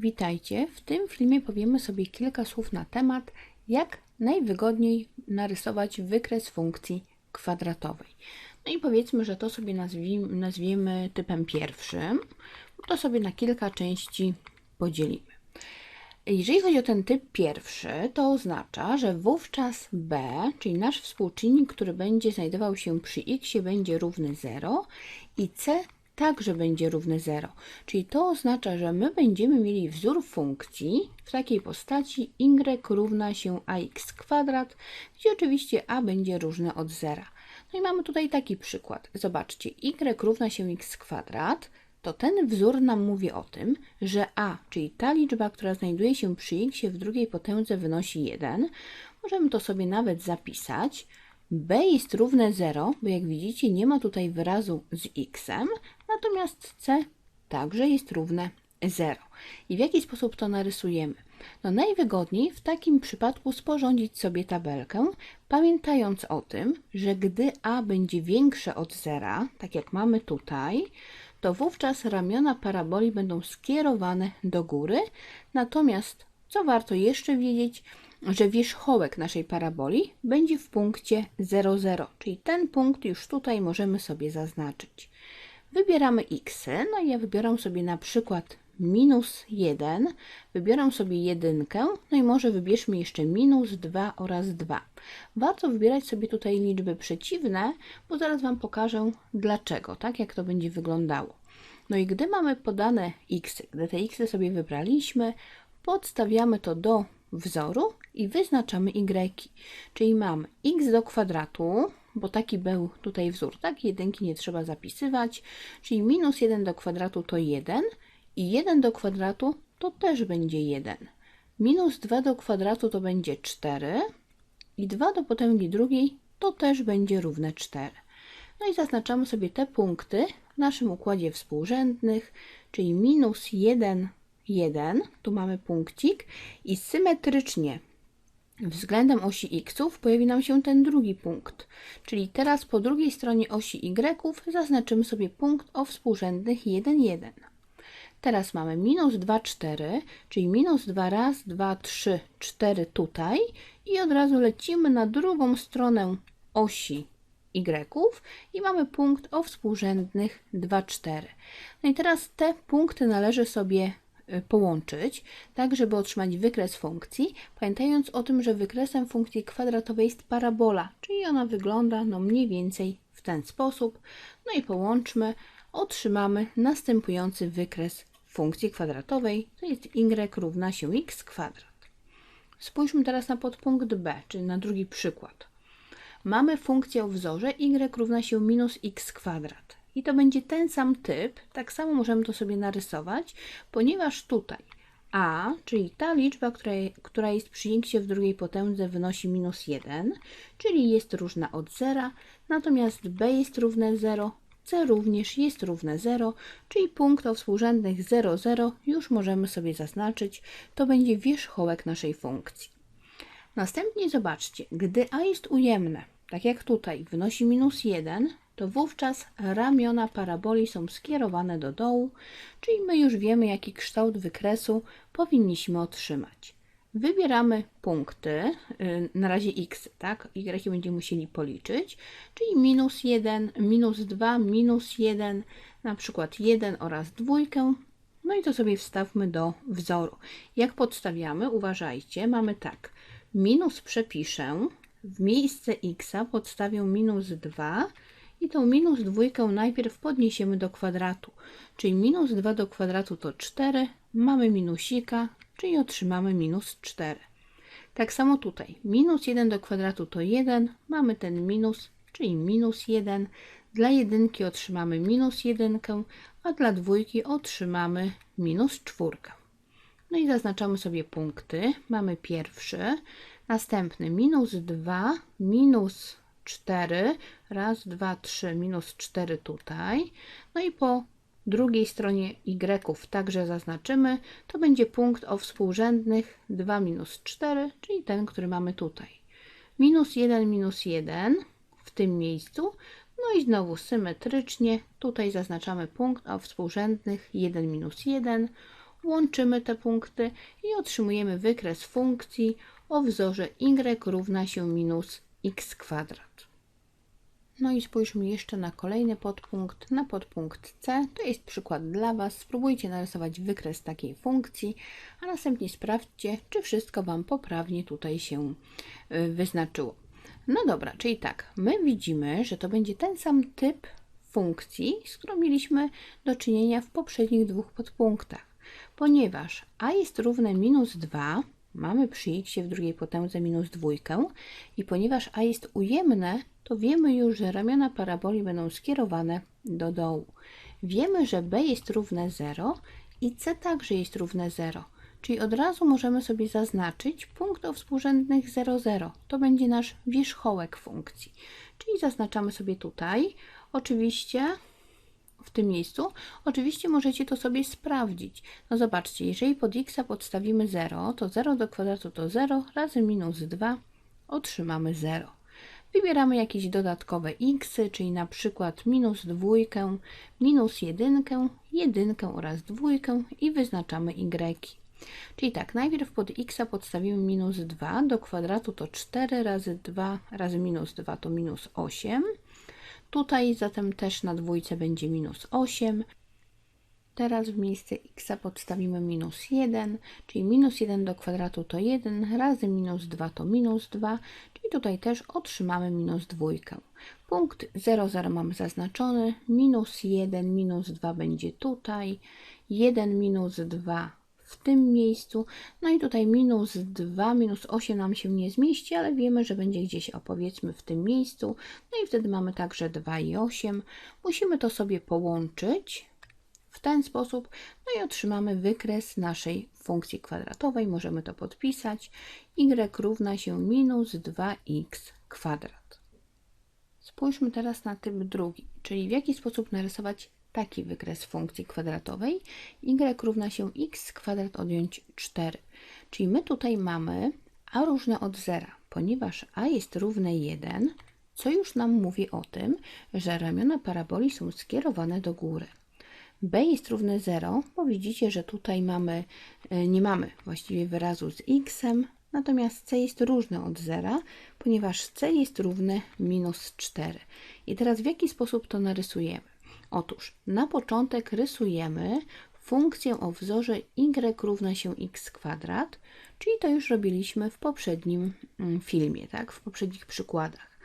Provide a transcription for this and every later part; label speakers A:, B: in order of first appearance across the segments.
A: Witajcie. W tym filmie powiemy sobie kilka słów na temat, jak najwygodniej narysować wykres funkcji kwadratowej. No i powiedzmy, że to sobie nazwijmy, nazwiemy typem pierwszym. To sobie na kilka części podzielimy. Jeżeli chodzi o ten typ pierwszy, to oznacza, że wówczas b, czyli nasz współczynnik, który będzie znajdował się przy x, będzie równy 0 i c także będzie równy 0. Czyli to oznacza, że my będziemy mieli wzór funkcji w takiej postaci y równa się ax kwadrat, gdzie oczywiście a będzie różne od 0. No i mamy tutaj taki przykład. Zobaczcie, y równa się x kwadrat, to ten wzór nam mówi o tym, że a, czyli ta liczba, która znajduje się przy x w drugiej potędze wynosi 1. Możemy to sobie nawet zapisać. b jest równe 0, bo jak widzicie nie ma tutaj wyrazu z x, natomiast c także jest równe 0. I w jaki sposób to narysujemy? No najwygodniej w takim przypadku sporządzić sobie tabelkę, pamiętając o tym, że gdy a będzie większe od zera, tak jak mamy tutaj, to wówczas ramiona paraboli będą skierowane do góry, natomiast co warto jeszcze wiedzieć, że wierzchołek naszej paraboli będzie w punkcie 0,0, czyli ten punkt już tutaj możemy sobie zaznaczyć. Wybieramy x, no i ja wybieram sobie na przykład minus 1, wybieram sobie jedynkę, no i może wybierzmy jeszcze minus 2 oraz 2. Warto wybierać sobie tutaj liczby przeciwne, bo zaraz Wam pokażę dlaczego, tak jak to będzie wyglądało. No i gdy mamy podane x, gdy te x sobie wybraliśmy, podstawiamy to do wzoru i wyznaczamy y. Czyli mamy x do kwadratu, bo taki był tutaj wzór, tak? Jedynki nie trzeba zapisywać, czyli minus 1 do kwadratu to 1 i 1 do kwadratu to też będzie 1. Minus 2 do kwadratu to będzie 4 i 2 do potęgi drugiej to też będzie równe 4. No i zaznaczamy sobie te punkty w naszym układzie współrzędnych, czyli minus 1, 1, tu mamy punkcik i symetrycznie względem osi x pojawi nam się ten drugi punkt. Czyli teraz po drugiej stronie osi y zaznaczymy sobie punkt o współrzędnych 1, 1. Teraz mamy minus 2, 4, czyli minus 2 raz, 2, 3, 4 tutaj i od razu lecimy na drugą stronę osi y i mamy punkt o współrzędnych 2, 4. No i teraz te punkty należy sobie połączyć, tak żeby otrzymać wykres funkcji, pamiętając o tym, że wykresem funkcji kwadratowej jest parabola, czyli ona wygląda no mniej więcej w ten sposób. No i połączmy, otrzymamy następujący wykres funkcji kwadratowej, to jest y równa się x kwadrat. Spójrzmy teraz na podpunkt b, czyli na drugi przykład. Mamy funkcję o wzorze y równa się minus x kwadrat. I to będzie ten sam typ, tak samo możemy to sobie narysować, ponieważ tutaj a, czyli ta liczba, która, która jest przy w drugiej potędze wynosi minus 1, czyli jest różna od 0, natomiast b jest równe 0, c również jest równe 0, czyli punkt o współrzędnych 0, 0 już możemy sobie zaznaczyć, to będzie wierzchołek naszej funkcji. Następnie zobaczcie, gdy a jest ujemne, tak jak tutaj, wynosi minus 1, to wówczas ramiona paraboli są skierowane do dołu, czyli my już wiemy, jaki kształt wykresu powinniśmy otrzymać. Wybieramy punkty, y, na razie x, tak? Y będziemy musieli policzyć, czyli minus 1, minus 2, minus 1, na przykład 1 oraz dwójkę. No i to sobie wstawmy do wzoru. Jak podstawiamy? Uważajcie, mamy tak. Minus przepiszę, w miejsce x podstawię minus 2 i tą minus dwójkę najpierw podniesiemy do kwadratu. Czyli minus 2 do kwadratu to 4, mamy minusika, czyli otrzymamy minus 4. Tak samo tutaj, minus 1 do kwadratu to 1, mamy ten minus, czyli minus 1. Dla jedynki otrzymamy minus 1, a dla dwójki otrzymamy minus 4. No i zaznaczamy sobie punkty. Mamy pierwszy, następny minus 2, minus 4, raz, dwa, trzy, minus 4 tutaj. No i po drugiej stronie y także zaznaczymy, to będzie punkt o współrzędnych 2 minus 4, czyli ten, który mamy tutaj. Minus 1, minus 1 w tym miejscu, no i znowu symetrycznie tutaj zaznaczamy punkt o współrzędnych 1 minus 1, łączymy te punkty i otrzymujemy wykres funkcji o wzorze y równa się minus x kwadrat. No i spójrzmy jeszcze na kolejny podpunkt, na podpunkt C. To jest przykład dla Was. Spróbujcie narysować wykres takiej funkcji, a następnie sprawdźcie, czy wszystko Wam poprawnie tutaj się y, wyznaczyło. No dobra, czyli tak, my widzimy, że to będzie ten sam typ funkcji, z którą mieliśmy do czynienia w poprzednich dwóch podpunktach. Ponieważ a jest równe minus 2, mamy przy x w drugiej potędze minus dwójkę i ponieważ a jest ujemne, to wiemy już, że ramiona paraboli będą skierowane do dołu. Wiemy, że b jest równe 0 i c także jest równe 0. Czyli od razu możemy sobie zaznaczyć punkt o współrzędnych 0, 0. To będzie nasz wierzchołek funkcji. Czyli zaznaczamy sobie tutaj. Oczywiście w tym miejscu. Oczywiście możecie to sobie sprawdzić. No zobaczcie, jeżeli pod x podstawimy 0, to 0 do kwadratu to 0 razy minus 2 otrzymamy 0. Wybieramy jakieś dodatkowe x, czyli na przykład minus dwójkę, minus jedynkę, jedynkę oraz dwójkę i wyznaczamy y. Czyli tak, najpierw pod x podstawimy minus 2, do kwadratu to 4 razy 2 razy minus 2 to minus 8. Tutaj zatem też na dwójce będzie minus 8. Teraz w miejsce x podstawimy minus 1, czyli minus 1 do kwadratu to 1, razy minus 2 to minus 2, czyli tutaj też otrzymamy minus 2. Punkt 0, 0 mamy zaznaczony, minus 1, minus 2 będzie tutaj, 1, minus 2 w tym miejscu. No i tutaj minus 2, minus 8 nam się nie zmieści, ale wiemy, że będzie gdzieś, opowiedzmy, w tym miejscu. No i wtedy mamy także 2 i 8. Musimy to sobie połączyć w ten sposób, no i otrzymamy wykres naszej funkcji kwadratowej. Możemy to podpisać. y równa się minus 2x kwadrat. Spójrzmy teraz na typ drugi, czyli w jaki sposób narysować taki wykres funkcji kwadratowej. y równa się x kwadrat odjąć 4. Czyli my tutaj mamy a różne od zera, ponieważ a jest równe 1, co już nam mówi o tym, że ramiona paraboli są skierowane do góry. b jest równe 0, bo widzicie, że tutaj mamy, e, nie mamy właściwie wyrazu z x, natomiast c jest różne od zera, ponieważ c jest równe minus 4. I teraz w jaki sposób to narysujemy? Otóż na początek rysujemy funkcję o wzorze y równa się x kwadrat, czyli to już robiliśmy w poprzednim mm, filmie, tak, w poprzednich przykładach.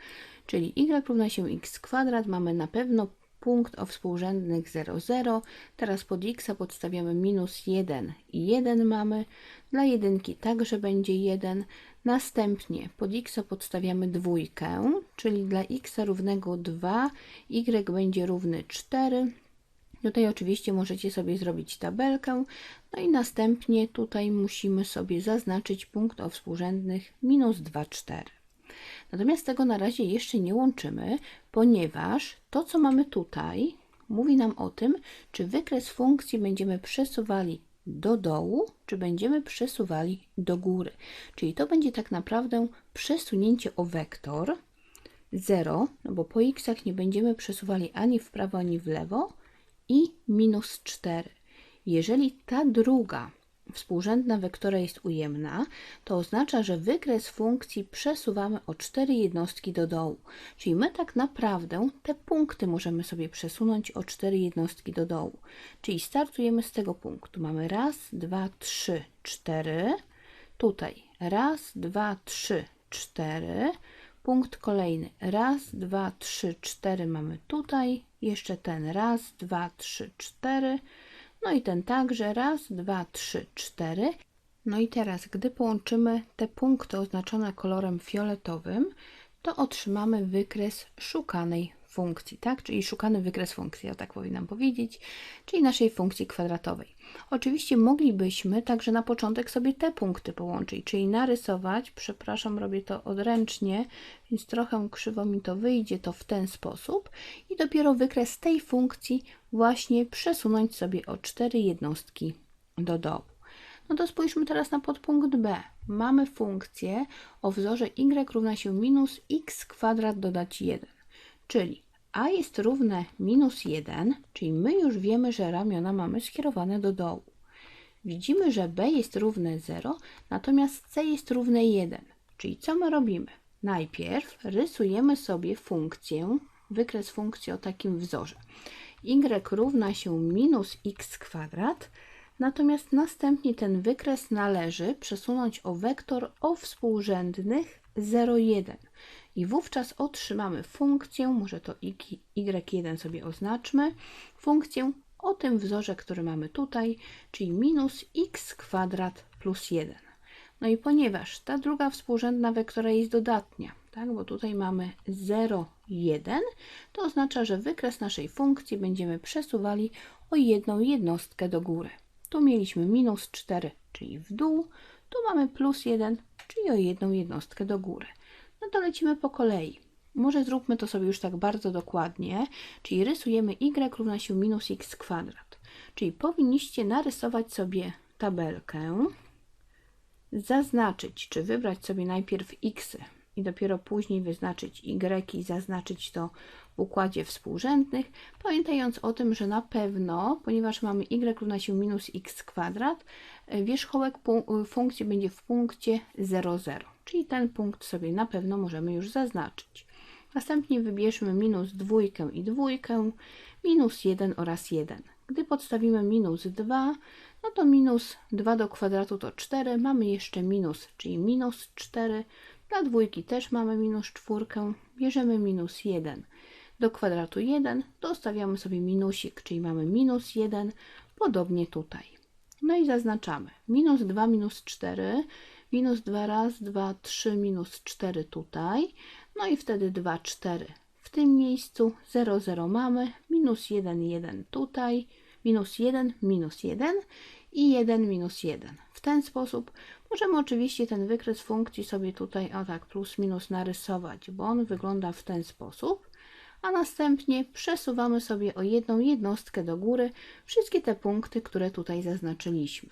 A: Czyli y równa się x kwadrat, mamy na pewno punkt o współrzędnych 0, 0. Teraz pod x podstawiamy minus 1 i 1 mamy. Dla jedynki także będzie 1. Następnie pod x podstawiamy dwójkę, czyli dla x równego 2, y będzie równy 4. Tutaj oczywiście możecie sobie zrobić tabelkę, no i następnie tutaj musimy sobie zaznaczyć punkt o współrzędnych minus 2, 4. Natomiast tego na razie jeszcze nie łączymy, ponieważ to, co mamy tutaj, mówi nam o tym, czy wykres funkcji będziemy przesuwali do dołu, czy będziemy przesuwali do góry. Czyli to będzie tak naprawdę przesunięcie o wektor 0, no bo po x nie będziemy przesuwali ani w prawo, ani w lewo i minus 4. Jeżeli ta druga współrzędna wektora jest ujemna, to oznacza, że wykres funkcji przesuwamy o 4 jednostki do dołu. Czyli my tak naprawdę te punkty możemy sobie przesunąć o 4 jednostki do dołu. Czyli startujemy z tego punktu. Mamy raz, dwa, trzy, cztery. Tutaj raz, dwa, trzy, cztery. Punkt kolejny. Raz, dwa, trzy, cztery mamy tutaj. Jeszcze ten raz, dwa, trzy, cztery. No i ten także raz, dwa, trzy, cztery. No i teraz, gdy połączymy te punkty oznaczone kolorem fioletowym, to otrzymamy wykres szukanej funkcji, tak? Czyli szukany wykres funkcji, ja tak powinnam powiedzieć, czyli naszej funkcji kwadratowej. Oczywiście moglibyśmy także na początek sobie te punkty połączyć, czyli narysować, przepraszam, robię to odręcznie, więc trochę krzywo mi to wyjdzie, to w ten sposób i dopiero wykres tej funkcji właśnie przesunąć sobie o 4 jednostki do dołu. No to spójrzmy teraz na podpunkt B. Mamy funkcję o wzorze y równa się minus x kwadrat dodać 1. Czyli a jest równe minus 1, czyli my już wiemy, że ramiona mamy skierowane do dołu. widzimy, że b jest równe 0, natomiast c jest równe 1. Czyli co my robimy? Najpierw rysujemy sobie funkcję, wykres funkcji o takim wzorze. y równa się minus x kwadrat, natomiast następnie ten wykres należy przesunąć o wektor o współrzędnych 0,1 i wówczas otrzymamy funkcję, może to y1 sobie oznaczmy, funkcję o tym wzorze, który mamy tutaj, czyli minus x kwadrat plus 1. No i ponieważ ta druga współrzędna wektora jest dodatnia, tak, bo tutaj mamy 0, 1, to oznacza, że wykres naszej funkcji będziemy przesuwali o jedną jednostkę do góry. Tu mieliśmy minus 4, czyli w dół, tu mamy plus 1, czyli o jedną jednostkę do góry. No to lecimy po kolei. Może zróbmy to sobie już tak bardzo dokładnie, czyli rysujemy y równa się minus x kwadrat. Czyli powinniście narysować sobie tabelkę, zaznaczyć, czy wybrać sobie najpierw x i dopiero później wyznaczyć y i zaznaczyć to w układzie współrzędnych, pamiętając o tym, że na pewno, ponieważ mamy y równa się minus x kwadrat, wierzchołek funkcji będzie w punkcie 0, 0, czyli ten punkt sobie na pewno możemy już zaznaczyć. Następnie wybierzmy minus dwójkę i dwójkę, minus 1 oraz 1. Gdy podstawimy minus 2, no to minus 2 do kwadratu to 4, mamy jeszcze minus, czyli minus 4. Dla dwójki też mamy minus 4, bierzemy minus 1 do kwadratu 1, dostawiamy sobie minusik, czyli mamy minus 1, podobnie tutaj. No i zaznaczamy. Minus 2, minus 4, minus 2 raz, 2, 3, minus 4 tutaj, no i wtedy 2, 4 w tym miejscu, 0, 0 mamy, minus 1, 1 tutaj, minus 1, minus 1 i 1, minus 1. W ten sposób możemy oczywiście ten wykres funkcji sobie tutaj, o tak, plus minus narysować, bo on wygląda w ten sposób, a następnie przesuwamy sobie o jedną jednostkę do góry wszystkie te punkty, które tutaj zaznaczyliśmy.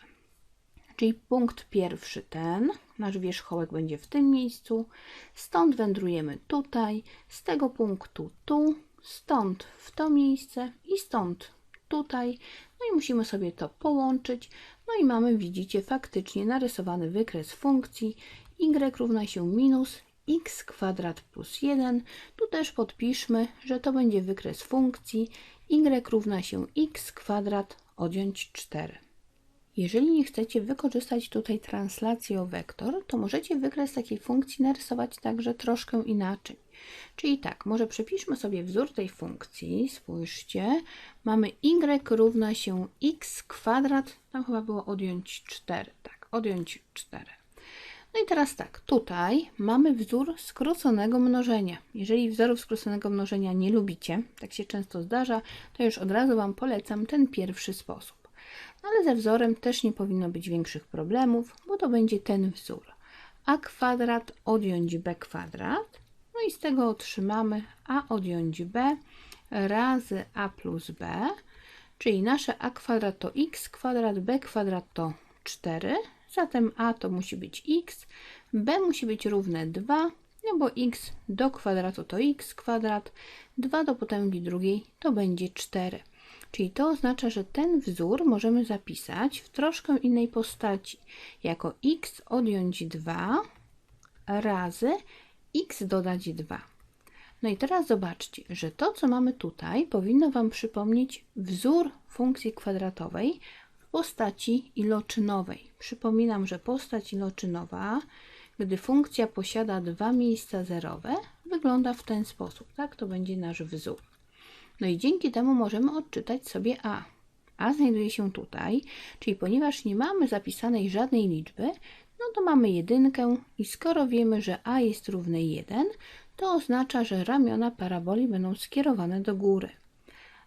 A: Czyli punkt pierwszy ten, nasz wierzchołek będzie w tym miejscu, stąd wędrujemy tutaj, z tego punktu tu, stąd w to miejsce i stąd tutaj. No i musimy sobie to połączyć. No i mamy, widzicie, faktycznie narysowany wykres funkcji y równa się minus x kwadrat plus 1. Tu też podpiszmy, że to będzie wykres funkcji y równa się x kwadrat odjąć 4. Jeżeli nie chcecie wykorzystać tutaj translacji o wektor, to możecie wykres takiej funkcji narysować także troszkę inaczej. Czyli tak, może przepiszmy sobie wzór tej funkcji, spójrzcie, mamy y równa się x kwadrat, tam chyba było odjąć 4, tak, odjąć 4. No i teraz tak, tutaj mamy wzór skróconego mnożenia. Jeżeli wzorów skróconego mnożenia nie lubicie, tak się często zdarza, to już od razu Wam polecam ten pierwszy sposób. Ale ze wzorem też nie powinno być większych problemów, bo to będzie ten wzór. a kwadrat odjąć b kwadrat, no i z tego otrzymamy a odjąć b razy a plus b, czyli nasze a kwadrat to x kwadrat, b kwadrat to 4, Zatem a to musi być x, b musi być równe 2, no bo x do kwadratu to x kwadrat, 2 do potęgi drugiej to będzie 4. Czyli to oznacza, że ten wzór możemy zapisać w troszkę innej postaci, jako x odjąć 2 razy x dodać 2. No i teraz zobaczcie, że to, co mamy tutaj, powinno Wam przypomnieć wzór funkcji kwadratowej, postaci iloczynowej. Przypominam, że postać iloczynowa, gdy funkcja posiada dwa miejsca zerowe, wygląda w ten sposób. Tak, to będzie nasz wzór. No i dzięki temu możemy odczytać sobie a. a znajduje się tutaj, czyli ponieważ nie mamy zapisanej żadnej liczby, no to mamy jedynkę i skoro wiemy, że a jest równe 1, to oznacza, że ramiona paraboli będą skierowane do góry.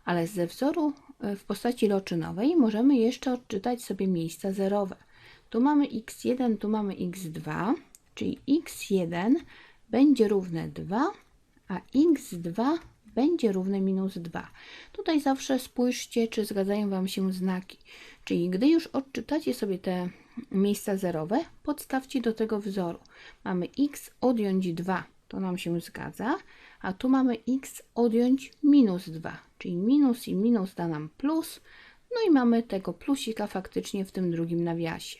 A: Ale ze wzoru w postaci loczynowej możemy jeszcze odczytać sobie miejsca zerowe. Tu mamy x1, tu mamy x2, czyli x1 będzie równe 2, a x2 będzie równe minus 2. Tutaj zawsze spójrzcie, czy zgadzają Wam się znaki. Czyli gdy już odczytacie sobie te miejsca zerowe, podstawcie do tego wzoru. Mamy x odjąć 2, to nam się zgadza, a tu mamy x odjąć minus 2, czyli minus i minus da nam plus, No i mamy tego plusika faktycznie w tym drugim nawiasie.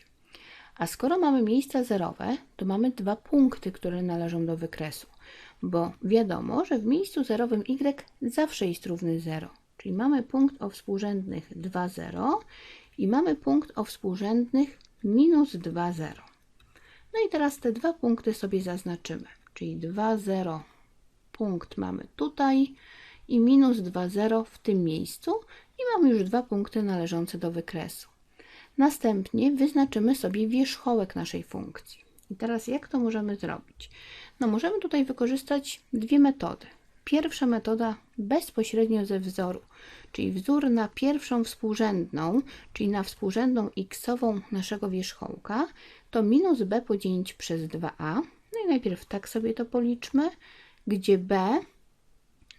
A: A skoro mamy miejsca zerowe, to mamy dwa punkty, które należą do wykresu, bo wiadomo, że w miejscu zerowym y zawsze jest równy 0. Czyli mamy punkt o współrzędnych 2, 0 i mamy punkt o współrzędnych minus 2, 0. No i teraz te dwa punkty sobie zaznaczymy, czyli 2, 0 punkt mamy tutaj i minus 2, 0 w tym miejscu i mamy już dwa punkty należące do wykresu. Następnie wyznaczymy sobie wierzchołek naszej funkcji. I teraz jak to możemy zrobić? No możemy tutaj wykorzystać dwie metody. Pierwsza metoda bezpośrednio ze wzoru, czyli wzór na pierwszą współrzędną, czyli na współrzędną x-ową naszego wierzchołka, to minus b podzielić przez 2a. No i najpierw tak sobie to policzmy, gdzie b,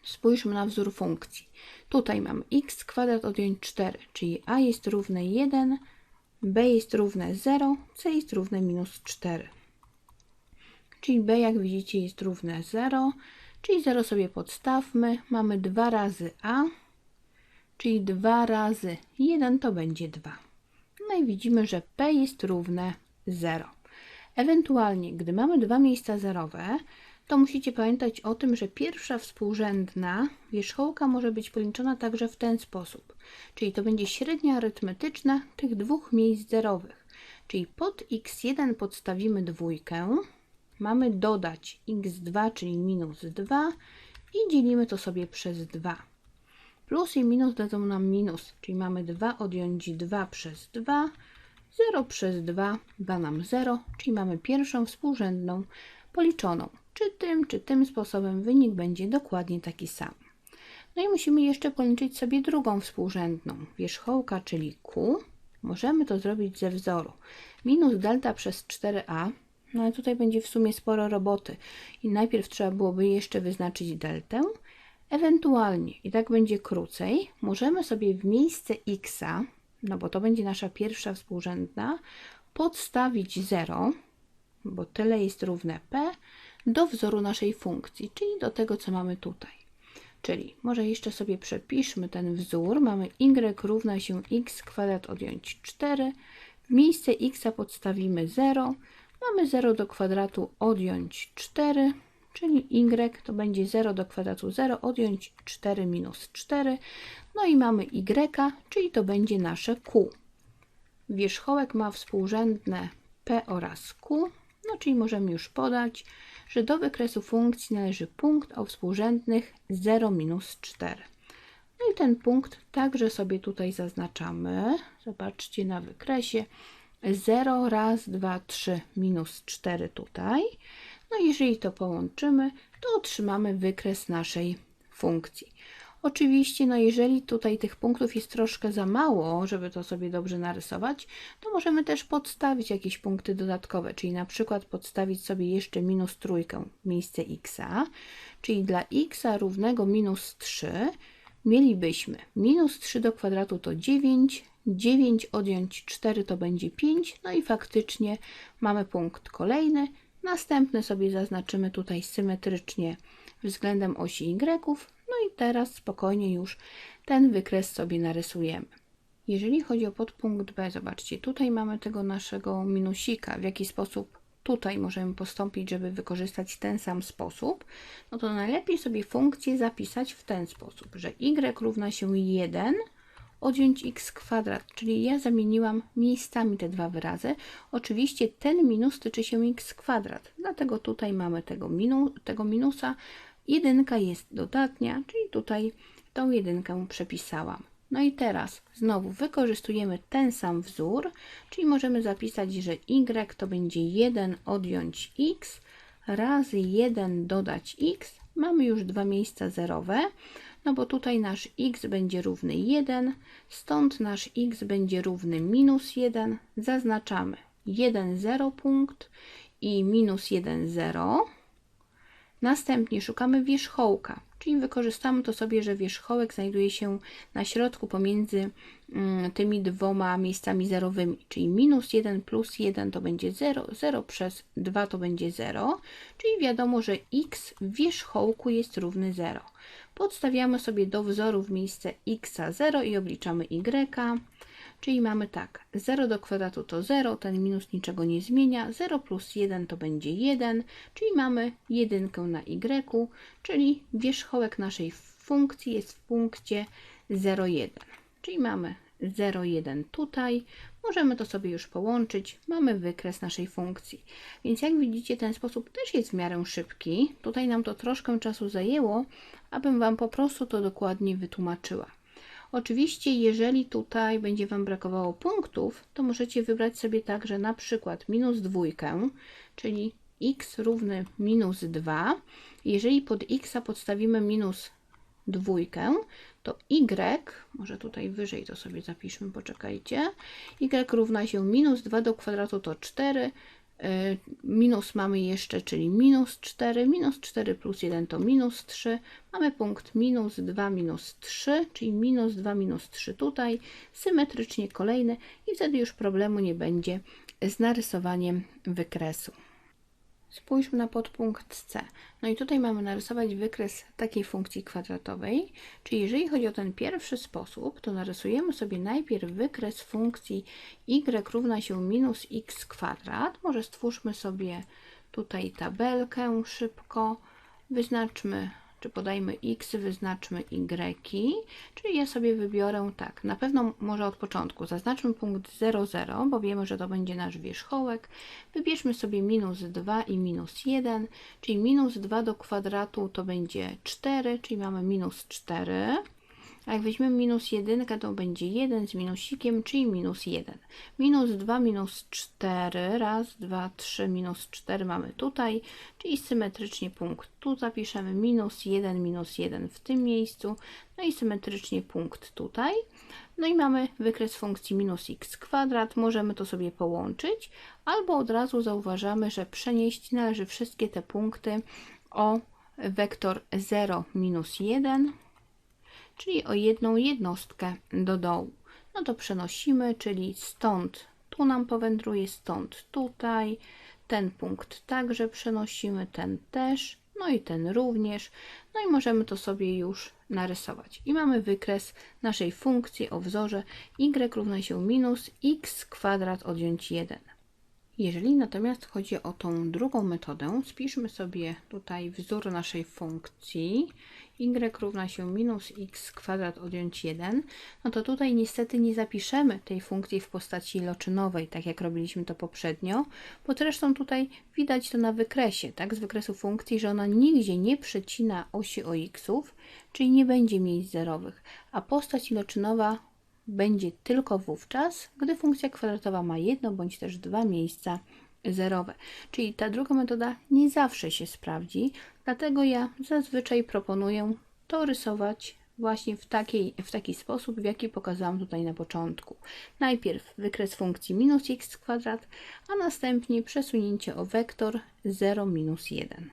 A: spójrzmy na wzór funkcji. Tutaj mamy x kwadrat odjąć 4, czyli a jest równe 1, b jest równe 0, c jest równe minus 4. Czyli b, jak widzicie, jest równe 0, czyli 0 sobie podstawmy. Mamy 2 razy a, czyli 2 razy 1 to będzie 2. No i widzimy, że p jest równe 0. Ewentualnie, gdy mamy dwa miejsca zerowe, to musicie pamiętać o tym, że pierwsza współrzędna wierzchołka może być policzona także w ten sposób. Czyli to będzie średnia arytmetyczna tych dwóch miejsc zerowych. Czyli pod x1 podstawimy dwójkę, mamy dodać x2, czyli minus 2 i dzielimy to sobie przez 2. Plus i minus dadzą nam minus, czyli mamy 2 odjąć 2 przez 2, 0 przez 2 da nam 0, czyli mamy pierwszą współrzędną policzoną. Czy tym, czy tym sposobem wynik będzie dokładnie taki sam. No i musimy jeszcze policzyć sobie drugą współrzędną, wierzchołka, czyli q. Możemy to zrobić ze wzoru. Minus delta przez 4a, no ale tutaj będzie w sumie sporo roboty i najpierw trzeba byłoby jeszcze wyznaczyć deltę, ewentualnie, i tak będzie krócej, możemy sobie w miejsce x, no bo to będzie nasza pierwsza współrzędna, podstawić 0, bo tyle jest równe p, do wzoru naszej funkcji, czyli do tego, co mamy tutaj. Czyli może jeszcze sobie przepiszmy ten wzór. Mamy y równa się x kwadrat odjąć 4. W miejsce x podstawimy 0. Mamy 0 do kwadratu odjąć 4, czyli y to będzie 0 do kwadratu 0 odjąć 4 minus 4. No i mamy y, czyli to będzie nasze q. Wierzchołek ma współrzędne p oraz q, no czyli możemy już podać, że do wykresu funkcji należy punkt o współrzędnych 0 minus 4. No i ten punkt także sobie tutaj zaznaczamy. Zobaczcie na wykresie 0, raz, 2, 3, minus 4 tutaj. No jeżeli to połączymy, to otrzymamy wykres naszej funkcji. Oczywiście, no jeżeli tutaj tych punktów jest troszkę za mało, żeby to sobie dobrze narysować, to możemy też podstawić jakieś punkty dodatkowe, czyli na przykład podstawić sobie jeszcze minus trójkę miejsce x, czyli dla x równego minus 3 mielibyśmy minus 3 do kwadratu to 9, 9 odjąć 4 to będzie 5, no i faktycznie mamy punkt kolejny. Następny sobie zaznaczymy tutaj symetrycznie względem osi y, no i teraz spokojnie już ten wykres sobie narysujemy. Jeżeli chodzi o podpunkt B, zobaczcie, tutaj mamy tego naszego minusika, w jaki sposób tutaj możemy postąpić, żeby wykorzystać ten sam sposób, no to najlepiej sobie funkcję zapisać w ten sposób, że y równa się 1 odjąć x kwadrat, czyli ja zamieniłam miejscami te dwa wyrazy. Oczywiście ten minus tyczy się x kwadrat, dlatego tutaj mamy tego, minu, tego minusa, Jedynka jest dodatnia, czyli tutaj tą jedynkę przepisałam. No i teraz znowu wykorzystujemy ten sam wzór, czyli możemy zapisać, że y to będzie 1 odjąć x razy 1 dodać x. Mamy już dwa miejsca zerowe, no bo tutaj nasz x będzie równy 1, stąd nasz x będzie równy minus 1. Zaznaczamy 1, 0 punkt i minus 1, 0. Następnie szukamy wierzchołka, czyli wykorzystamy to sobie, że wierzchołek znajduje się na środku pomiędzy mm, tymi dwoma miejscami zerowymi, czyli minus 1 plus 1 to będzie 0, 0 przez 2 to będzie 0, czyli wiadomo, że x w wierzchołku jest równy 0. Podstawiamy sobie do wzoru w miejsce x 0 i obliczamy y. Czyli mamy tak, 0 do kwadratu to 0, ten minus niczego nie zmienia, 0 plus 1 to będzie 1, czyli mamy jedynkę na y, czyli wierzchołek naszej funkcji jest w punkcie 0,1. Czyli mamy 0,1 tutaj, możemy to sobie już połączyć, mamy wykres naszej funkcji. Więc jak widzicie, ten sposób też jest w miarę szybki. Tutaj nam to troszkę czasu zajęło, abym Wam po prostu to dokładnie wytłumaczyła. Oczywiście, jeżeli tutaj będzie Wam brakowało punktów, to możecie wybrać sobie także na przykład minus dwójkę, czyli x równy minus 2. Jeżeli pod x podstawimy minus dwójkę, to y, może tutaj wyżej to sobie zapiszmy, poczekajcie, y równa się minus 2 do kwadratu to 4, Y, minus mamy jeszcze, czyli minus 4, minus 4 plus 1 to minus 3, mamy punkt minus 2, minus 3, czyli minus 2, minus 3 tutaj, symetrycznie kolejny i wtedy już problemu nie będzie z narysowaniem wykresu. Spójrzmy na podpunkt C. No i tutaj mamy narysować wykres takiej funkcji kwadratowej, czyli jeżeli chodzi o ten pierwszy sposób, to narysujemy sobie najpierw wykres funkcji y równa się minus x kwadrat. Może stwórzmy sobie tutaj tabelkę szybko, wyznaczmy czy podajmy x, wyznaczmy y, czyli ja sobie wybiorę tak, na pewno może od początku zaznaczmy punkt 0, 0, bo wiemy, że to będzie nasz wierzchołek. Wybierzmy sobie minus 2 i minus 1, czyli minus 2 do kwadratu to będzie 4, czyli mamy minus 4. A jak weźmiemy minus 1, to będzie 1 z minusikiem, czyli minus 1. Minus 2, minus 4, raz, 2, 3, minus 4 mamy tutaj, czyli symetrycznie punkt tu zapiszemy minus 1, minus 1 w tym miejscu, no i symetrycznie punkt tutaj. No i mamy wykres funkcji minus x kwadrat, możemy to sobie połączyć, albo od razu zauważamy, że przenieść należy wszystkie te punkty o wektor 0, minus 1, czyli o jedną jednostkę do dołu. No to przenosimy, czyli stąd tu nam powędruje, stąd tutaj. Ten punkt także przenosimy, ten też, no i ten również. No i możemy to sobie już narysować. I mamy wykres naszej funkcji o wzorze y równa się minus x kwadrat odjąć 1. Jeżeli natomiast chodzi o tą drugą metodę, spiszmy sobie tutaj wzór naszej funkcji. Y równa się minus x kwadrat odjąć 1, no to tutaj niestety nie zapiszemy tej funkcji w postaci loczynowej, tak jak robiliśmy to poprzednio, bo zresztą tutaj widać to na wykresie, tak, z wykresu funkcji, że ona nigdzie nie przecina osi o xów, czyli nie będzie miejsc zerowych, a postać loczynowa będzie tylko wówczas, gdy funkcja kwadratowa ma jedno bądź też dwa miejsca zerowe. Czyli ta druga metoda nie zawsze się sprawdzi, dlatego ja zazwyczaj proponuję to rysować właśnie w, takiej, w taki sposób, w jaki pokazałam tutaj na początku. Najpierw wykres funkcji minus x kwadrat, a następnie przesunięcie o wektor 0 minus 1.